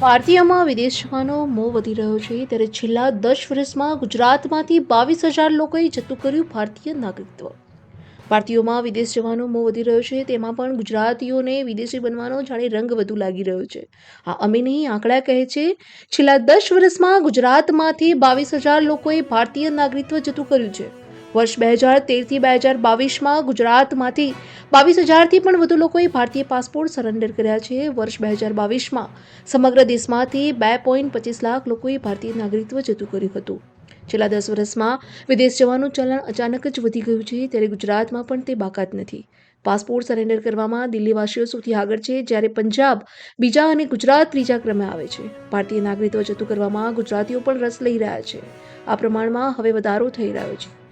ભારતીયમાં વિદેશ જવાનો મોં વધી રહ્યો છે. ત્યારે છેલ્લા દસ વર્ષમાં ગુજરાતમાંથી બાવીસ હજાર લોકોએ જતું કર્યું ભારતીય નાગરિકત્વ. ભારતીયોમાં વિદેશ જવાનો મોં વધી રહ્યો છે. તેમાં પણ ગુજરાતીઓને વિદેશી બનવાનો જાણે રંગ વધુ લાગી રહ્યો છે. આ અમે નહીં આંકડા કહે છે, છેલ્લા દસ વર્ષમાં ગુજરાતમાંથી બાવીસ હજાર લોકોએ ભારતીય નાગરિકત્વ જતું કર્યું છે. વર્ષ બે હજાર તેરથી બે હજાર બાવીસમાં ગુજરાતમાંથી બાવીસ હજારથી પણ વધુ લોકોએ ભારતીય પાસપોર્ટ સરેન્ડર કર્યા છે. વર્ષ બે હજાર બાવીસમાં સમગ્ર દેશમાંથી બે પોઈન્ટ પચીસ લાખ લોકોએ ભારતીય નાગરિકત્વ જતું કર્યું હતું. છેલ્લા દસ વર્ષમાં વિદેશ જવાનું ચલણ અચાનક જ વધી ગયું છે, ત્યારે ગુજરાતમાં પણ તે બાકાત નથી. પાસપોર્ટ સરેન્ડર કરવામાં દિલ્હીવાસીઓ સૌથી આગળ છે, જ્યારે પંજાબ બીજા અને ગુજરાત ત્રીજા ક્રમે આવે છે. ભારતીય નાગરિકત્વ જતું કરવામાં ગુજરાતીઓ પણ રસ લઈ રહ્યા છે. આ પ્રમાણમાં હવે વધારો થઈ રહ્યો છે.